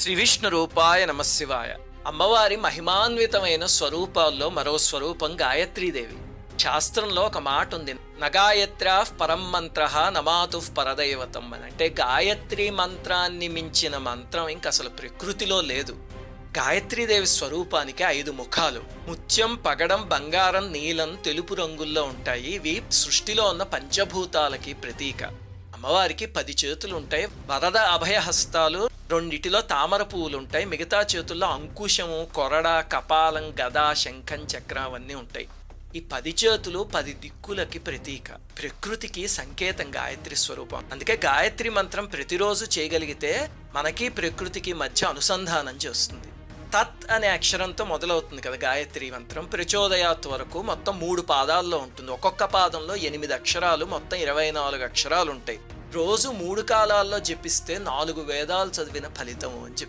శ్రీ విష్ణు రూపాయ నమశివాయ అమ్మవారి మహిమాన్వితమైన స్వరూపాల్లో మరో స్వరూపం గాయత్రీదేవి. శాస్త్రంలో ఒక మాట ఉంది నగాయత్రా పరం మంత్ర నమాతు పరదైవతం అని. అంటే గాయత్రి మంత్రాన్ని మించిన మంత్రం ఇంక అసలు ప్రకృతిలో లేదు. గాయత్రీదేవి స్వరూపానికి ఐదు ముఖాలు. ముత్యం పగడం బంగారం నీలం తెలుపు రంగుల్లో ఉంటాయి. ఇవి సృష్టిలో ఉన్న పంచభూతాలకి ప్రతీక. అమ్మవారికి పది చేతులు ఉంటాయి. వరద అభయహస్తాలు రెండిటిలో తామర పువ్వులు ఉంటాయి మిగతా చేతుల్లో అంకుశము కొరడ కపాలం గద శంఖం చక్రం అవన్నీ ఉంటాయి. ఈ పది చేతులు పది దిక్కులకి ప్రతీక. ప్రకృతికి సంకేతం గాయత్రి స్వరూపం. అందుకే గాయత్రి మంత్రం ప్రతిరోజు చేయగలిగితే మనకి ప్రకృతికి మధ్య అనుసంధానం చేస్తుంది. తత్ అనే అక్షరంతో మొదలవుతుంది కదా గాయత్రి మంత్రం. ప్రచోదయాత్ వరకు మొత్తం మూడు పాదాల్లో ఉంటుంది. ఒక్కొక్క పాదంలో ఎనిమిది అక్షరాలు మొత్తం ఇరవై నాలుగు అక్షరాలు ఉంటాయి రోజు మూడు కాలాల్లో జపిస్తే నాలుగు వేదాలు చదివిన ఫలితం అని చెప్పి